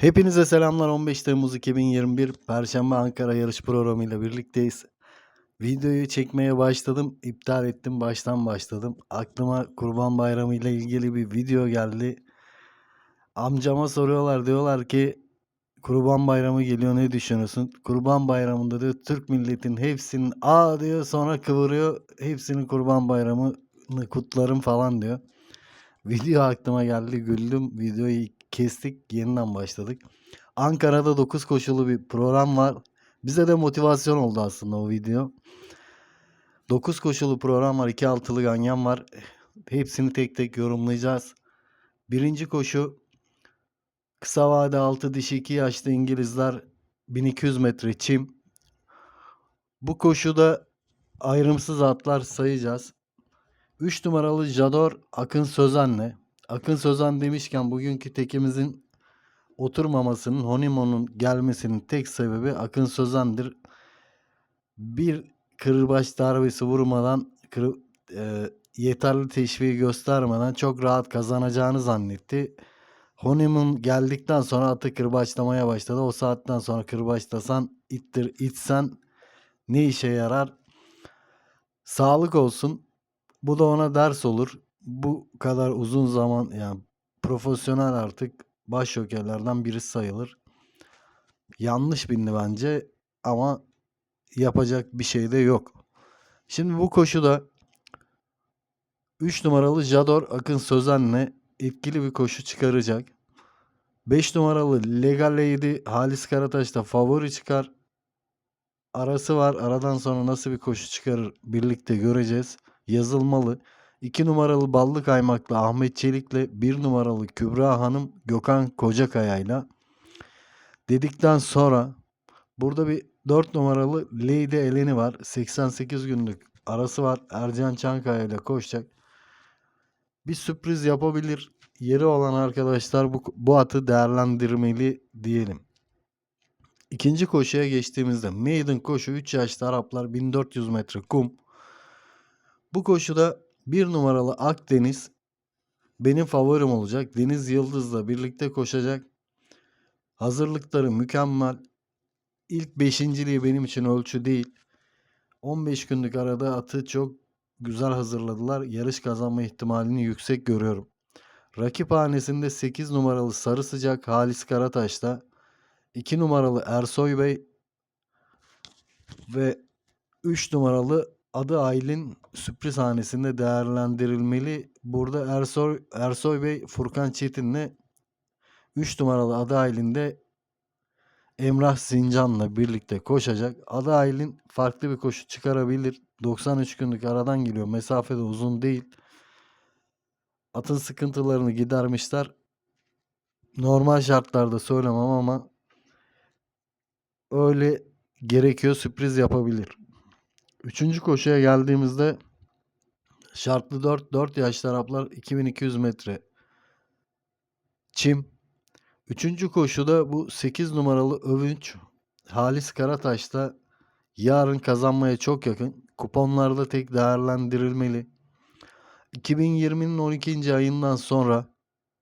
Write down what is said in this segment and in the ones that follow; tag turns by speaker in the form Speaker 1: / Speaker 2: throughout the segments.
Speaker 1: Hepinize selamlar. 15 Temmuz 2021 Perşembe Ankara yarış programıyla birlikteyiz. Videoyu çekmeye başladım, iptal ettim, baştan başladım. Aklıma Kurban Bayramı ile ilgili bir video geldi. Amcama soruyorlar, diyorlar ki Kurban Bayramı geliyor ne düşünüyorsun? Kurban Bayramı'nda diyor Türk milletin hepsinin aa diyor sonra kıvırıyor. Hepsinin Kurban Bayramı'nı kutlarım falan diyor. Video aklıma geldi, güldüm. Videoyu kestik, yeniden başladık. Ankara'da 9 koşulu bir program var. Bize de motivasyon oldu aslında o video. 9 koşulu program var. 2 altılı ganyan var. Hepsini tek tek yorumlayacağız. Birinci koşu kısa vade 6 dişi 2 yaşlı İngilizler 1200 metre çim. Bu koşuda ayrımsız atlar sayacağız. 3 numaralı Jador Akın Sözen'le. Akın Sözen demişken bugünkü tekimizin oturmamasının Honeymoon'un gelmesinin tek sebebi Akın Sözen'dir. Bir kırbaç darbesi vurmadan kır, e, yeterli teşviği göstermeden çok rahat kazanacağını zannetti. Honeymoon geldikten sonra atı kırbaçlamaya başladı. O saatten sonra kırbaçlasan ittir itsen ne işe yarar? Sağlık olsun. Bu da ona ders olur. Bu kadar uzun zaman yani profesyonel artık baş jokerlerden biri sayılır. Yanlış bindi bence ama yapacak bir şey de yok. Şimdi bu koşuda 3 numaralı Jador Akın Sözen'le etkili bir koşu çıkaracak. 5 numaralı Legal Lady Halis Karataş da favori çıkar. Arası var. Aradan sonra nasıl bir koşu çıkarır birlikte göreceğiz. Yazılmalı. 2 numaralı Ballı Kaymaklı Ahmet Çelik'le 1 numaralı Kübra Hanım Gökhan Kocakaya'yla dedikten sonra burada bir 4 numaralı Lady Eleni var. 88 günlük arası var. Ercan Çankaya ile koşacak. Bir sürpriz yapabilir. Yeri olan arkadaşlar bu, bu atı değerlendirmeli diyelim. İkinci koşuya geçtiğimizde Maiden koşu 3 yaşlı Araplar 1400 metre kum. Bu koşuda bir numaralı Akdeniz benim favorim olacak. Deniz Yıldız'la birlikte koşacak. Hazırlıkları mükemmel. İlk beşinciliği benim için ölçü değil. 15 günlük arada atı çok güzel hazırladılar. Yarış kazanma ihtimalini yüksek görüyorum. Rakip hanesinde 8 numaralı Sarı Sıcak Halis Karataş'ta 2 numaralı Ersoy Bey ve 3 numaralı adı Aylin sürpriz hanesinde değerlendirilmeli. Burada Ersoy, Ersoy Bey Furkan Çetin'le 3 numaralı adı Aylin'de Emrah Sincan'la birlikte koşacak. Adı Aylin farklı bir koşu çıkarabilir. 93 günlük aradan geliyor. Mesafe de uzun değil. Atın sıkıntılarını gidermişler. Normal şartlarda söylemem ama öyle gerekiyor sürpriz yapabilir. Üçüncü koşuya geldiğimizde şartlı 4 4 yaşlı Araplar 2200 metre çim. Üçüncü koşuda bu 8 numaralı Övünç Halis Karataş'ta yarın kazanmaya çok yakın. Kuponlarda tek değerlendirilmeli. 2020'nin 12. ayından sonra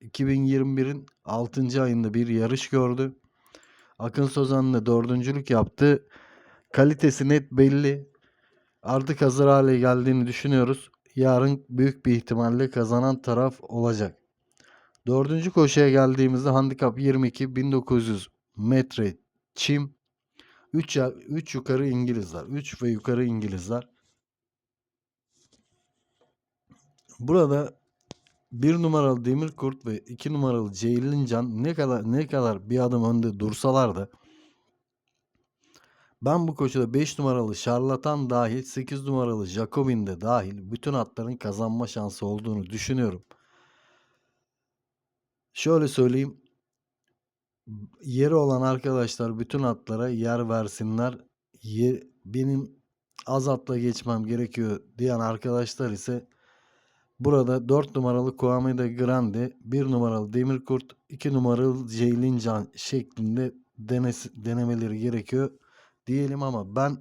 Speaker 1: 2021'in 6. ayında bir yarış gördü. Akın Sozan'la dördüncülük yaptı. Kalitesi net belli. Artık hazır hale geldiğini düşünüyoruz. Yarın büyük bir ihtimalle kazanan taraf olacak. Dördüncü koşuya geldiğimizde handikap 22 1900 metre çim 3, 3 yukarı İngilizler. 3 ve yukarı İngilizler. Burada bir numaralı Demirkurt ve iki numaralı Ceylincan ne kadar ne kadar bir adım önde dursalar da ben bu koşuda 5 numaralı Şarlatan dahil 8 numaralı Jacobin de dahil bütün atların kazanma şansı olduğunu düşünüyorum. Şöyle söyleyeyim. Yeri olan arkadaşlar bütün atlara yer versinler. Ye, benim az atla geçmem gerekiyor diyen arkadaşlar ise burada 4 numaralı Kuamede Grande, 1 numaralı Demirkurt, 2 numaralı Ceylincan şeklinde denesi, denemeleri gerekiyor diyelim ama ben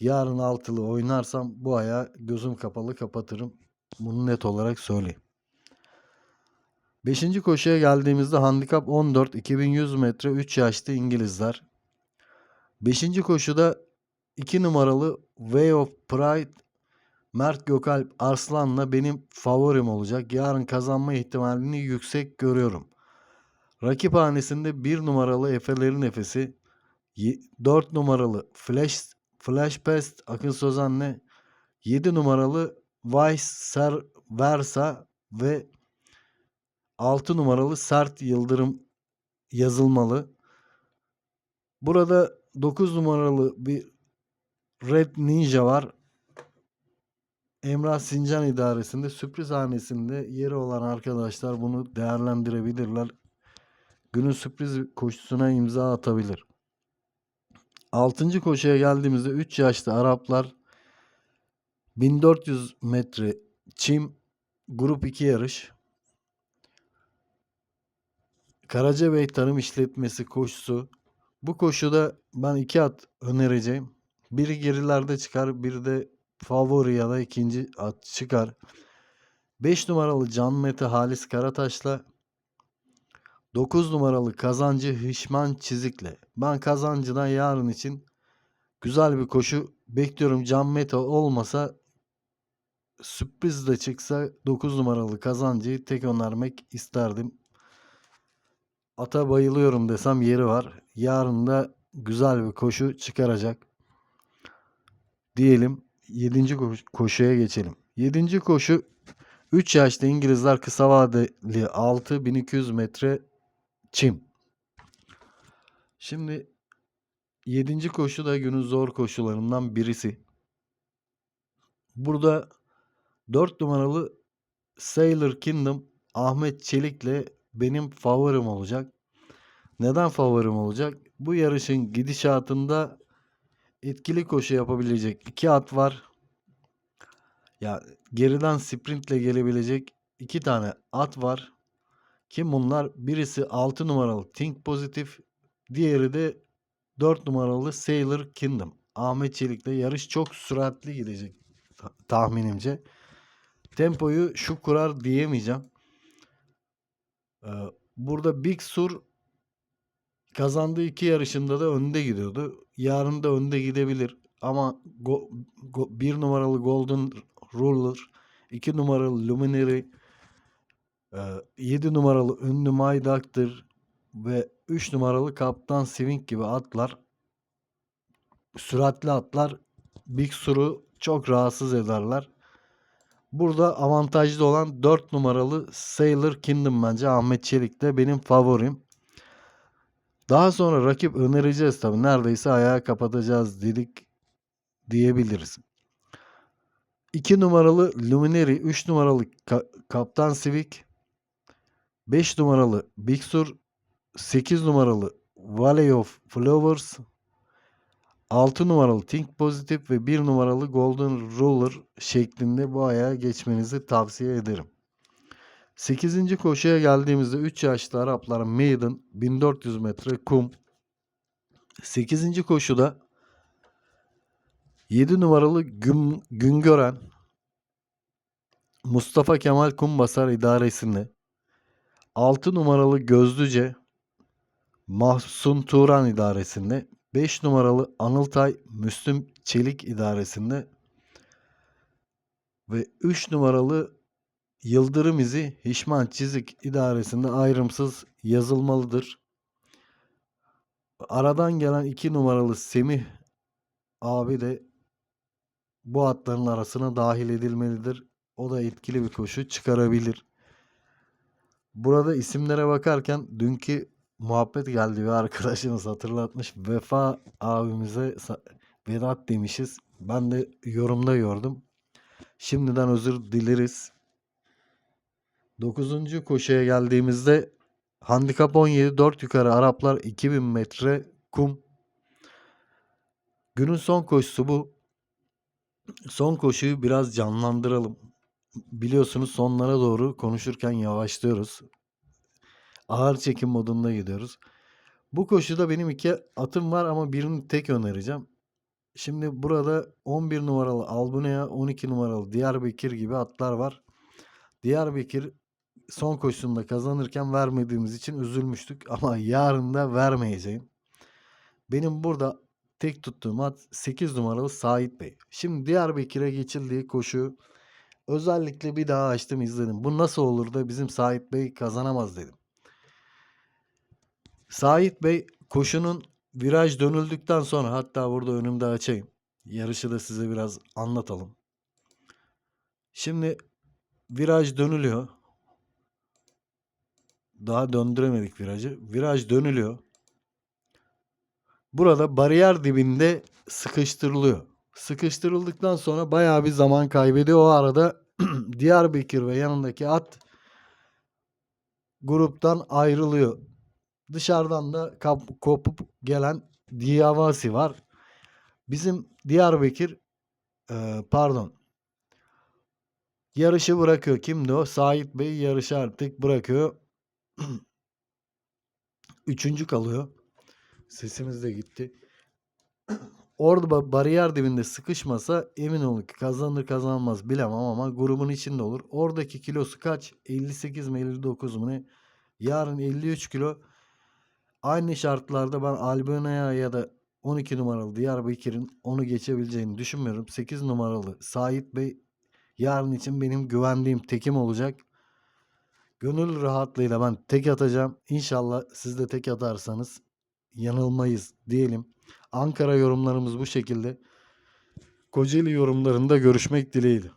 Speaker 1: yarın altılı oynarsam bu aya gözüm kapalı kapatırım. Bunu net olarak söyleyeyim. Beşinci koşuya geldiğimizde handikap 14 2100 metre 3 yaşlı İngilizler. Beşinci koşuda 2 numaralı Way of Pride Mert Gökalp Arslan'la benim favorim olacak. Yarın kazanma ihtimalini yüksek görüyorum. Rakip hanesinde 1 numaralı Efe'lerin Efesi, 4 numaralı Flash Flash Pest Akın Sozan'le 7 numaralı Vice Ser Versa ve 6 numaralı Sert Yıldırım yazılmalı. Burada 9 numaralı bir Red Ninja var. Emrah Sincan idaresinde sürpriz hanesinde yeri olan arkadaşlar bunu değerlendirebilirler. Günün sürpriz koşusuna imza atabilir. 6. koşuya geldiğimizde 3 yaşlı Araplar 1400 metre çim grup 2 yarış. Karacabey Tarım İşletmesi koşusu. Bu koşuda ben iki at önereceğim. Biri gerilerde çıkar, bir de favori ya da ikinci at çıkar. 5 numaralı Can Mete Halis Karataş'la 9 numaralı Kazancı Hişman Çizik'le. Ben Kazancı'dan yarın için güzel bir koşu bekliyorum. Can Mete olmasa sürpriz de çıksa 9 numaralı Kazancı'yı tek önermek isterdim. Ata bayılıyorum desem yeri var. Yarın da güzel bir koşu çıkaracak. Diyelim 7. koşuya geçelim. 7. koşu 3 yaşlı İngilizler kısa vadeli 6200 metre çim. Şimdi 7. koşu da günün zor koşularından birisi. Burada 4 numaralı Sailor Kingdom Ahmet Çelik'le benim favorim olacak. Neden favorim olacak? Bu yarışın gidişatında etkili koşu yapabilecek iki at var. Ya geriden sprintle gelebilecek iki tane at var. Kim bunlar? Birisi 6 numaralı Think Pozitif, diğeri de 4 numaralı Sailor Kingdom. Ahmet Çelik'le yarış çok süratli gidecek tahminimce. Tempoyu şu kurar diyemeyeceğim. Ee, burada Big Sur kazandığı iki yarışında da önde gidiyordu. Yarın da önde gidebilir. Ama go, go, bir numaralı Golden Ruler, iki numaralı Luminary, e, yedi numaralı ünlü My Doctor ve üç numaralı Kaptan Swing gibi atlar süratli atlar Big Sur'u çok rahatsız ederler. Burada avantajlı olan 4 numaralı Sailor Kingdom bence Ahmet Çelik de benim favorim. Daha sonra rakip önereceğiz tabi. Neredeyse ayağı kapatacağız dedik diyebiliriz. 2 numaralı Luminary, 3 numaralı Ka- Kaptan Civic, 5 numaralı Big Sur, 8 numaralı Valley of Flowers, 6 numaralı Think Positive ve 1 numaralı Golden Ruler şeklinde bu ayağa geçmenizi tavsiye ederim. 8. koşuya geldiğimizde 3 yaşlı Araplar Maiden 1400 metre kum. 8. koşuda 7 numaralı Gün, Güngören Mustafa Kemal Kumbasar idaresinde 6 numaralı Gözlüce Mahsun Turan idaresinde 5 numaralı Anıltay Müslüm Çelik idaresinde ve 3 numaralı Yıldırım izi Hişman Çizik idaresinde ayrımsız yazılmalıdır. Aradan gelen 2 numaralı Semih abi de bu atların arasına dahil edilmelidir. O da etkili bir koşu çıkarabilir. Burada isimlere bakarken dünkü muhabbet geldi bir arkadaşımız hatırlatmış. Vefa abimize Vedat demişiz. Ben de yorumda gördüm. Şimdiden özür dileriz. 9. koşuya geldiğimizde handikap 17 4 yukarı Araplar 2000 metre kum. Günün son koşusu bu. Son koşuyu biraz canlandıralım. Biliyorsunuz sonlara doğru konuşurken yavaşlıyoruz ağır çekim modunda gidiyoruz. Bu koşuda benim iki atım var ama birini tek önereceğim. Şimdi burada 11 numaralı Albunea, 12 numaralı Diyarbakır gibi atlar var. Diyarbakır son koşusunda kazanırken vermediğimiz için üzülmüştük. Ama yarın da vermeyeceğim. Benim burada tek tuttuğum at 8 numaralı Sait Bey. Şimdi Diyarbakır'a geçildiği koşu özellikle bir daha açtım izledim. Bu nasıl olur da bizim Sait Bey kazanamaz dedim. Sait Bey koşunun viraj dönüldükten sonra hatta burada önümde açayım. Yarışı da size biraz anlatalım. Şimdi viraj dönülüyor. Daha döndüremedik virajı. Viraj dönülüyor. Burada bariyer dibinde sıkıştırılıyor. Sıkıştırıldıktan sonra bayağı bir zaman kaybediyor. O arada Diyarbakır ve yanındaki at gruptan ayrılıyor. Dışarıdan da kap- kopup gelen Diyavasi var. Bizim Diyarbakır e, pardon yarışı bırakıyor. Kimdi o? Sait Bey yarışı artık bırakıyor. Üçüncü kalıyor. Sesimiz de gitti. Orada ba- bariyer dibinde sıkışmasa emin olun ki kazanır kazanmaz bilemem ama grubun içinde olur. Oradaki kilosu kaç? 58 mi 59 mu ne? Yarın 53 kilo. Aynı şartlarda ben Albiona'ya ya da 12 numaralı Diyarbakır'ın onu geçebileceğini düşünmüyorum. 8 numaralı Sait Bey yarın için benim güvendiğim tekim olacak. Gönül rahatlığıyla ben tek atacağım. İnşallah siz de tek atarsanız yanılmayız diyelim. Ankara yorumlarımız bu şekilde. Kocaeli yorumlarında görüşmek dileğiyle.